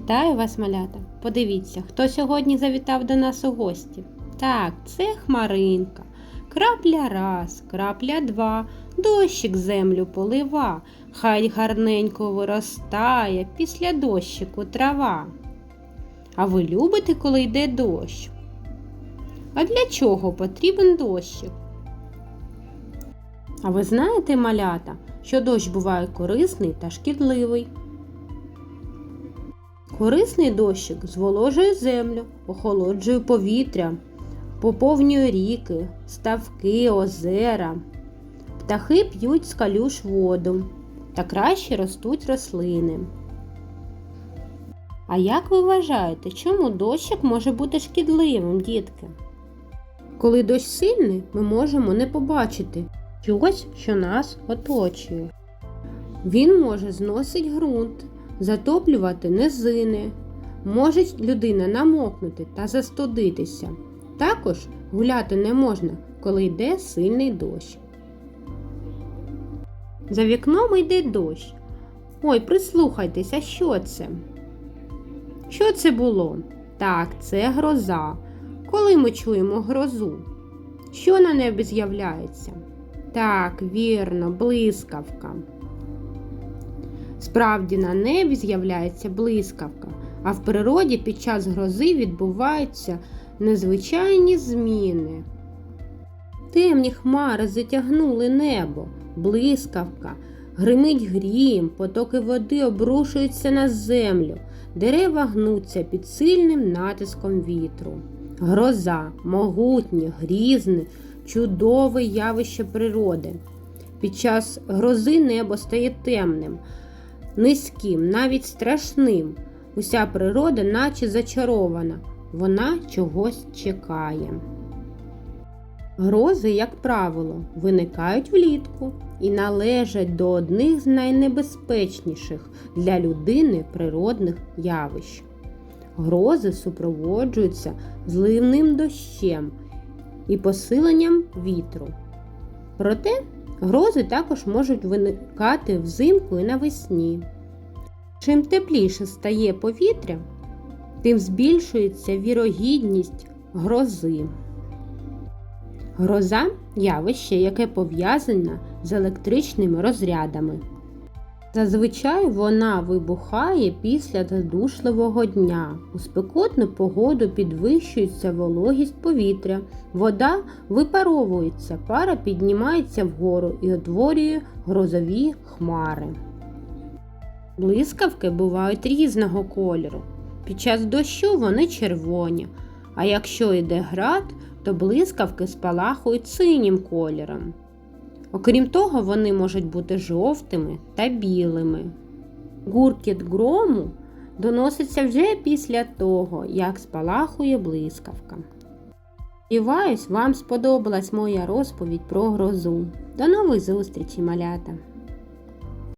Вітаю вас, малята! Подивіться, хто сьогодні завітав до нас у гості. Так, це хмаринка. Крапля раз, крапля два, дощик землю полива, хай гарненько виростає після дощику трава. А ви любите, коли йде дощ? А для чого потрібен дощик? А ви знаєте, малята, що дощ буває корисний та шкідливий? Корисний дощик зволожує землю, охолоджує повітря, поповнює ріки, ставки, озера. Птахи п'ють з калюш воду та краще ростуть рослини. А як ви вважаєте, чому дощик може бути шкідливим, дітки? Коли дощ сильний, ми можемо не побачити щось, що нас оточує. Він може зносити ґрунт, затоплювати низини, може людина намокнути та застудитися. Також гуляти не можна, коли йде сильний дощ. За вікном йде дощ. Ой, прислухайтеся, що це? Що це було? Так, це гроза. Коли ми чуємо грозу? Що на небі з'являється? Так, вірно, блискавка. Справді на небі з'являється блискавка, а в природі під час грози відбуваються незвичайні зміни. Темні хмари затягнули небо, блискавка, гримить грім, потоки води обрушуються на землю, дерева гнуться під сильним натиском вітру. Гроза, могутнє, грізне, чудове явище природи. Під час грози небо стає темним, низьким, навіть страшним. Уся природа, наче зачарована, вона чогось чекає. Грози, як правило, виникають влітку і належать до одних з найнебезпечніших для людини природних явищ. Грози супроводжуються зливним дощем і посиленням вітру. Проте грози також можуть виникати взимку і навесні. Чим тепліше стає повітря, тим збільшується вірогідність грози. Гроза явище, яке пов'язане з електричними розрядами. Зазвичай вона вибухає після задушливого дня. У спекотну погоду підвищується вологість повітря, вода випаровується, пара піднімається вгору і утворює грозові хмари. Блискавки бувають різного кольору. Під час дощу вони червоні, а якщо йде град, то блискавки спалахують синім кольором. Окрім того, вони можуть бути жовтими та білими. Гуркіт грому доноситься вже після того, як спалахує блискавка. Сподіваюсь, вам сподобалась моя розповідь про грозу. До нових зустрічей, малята!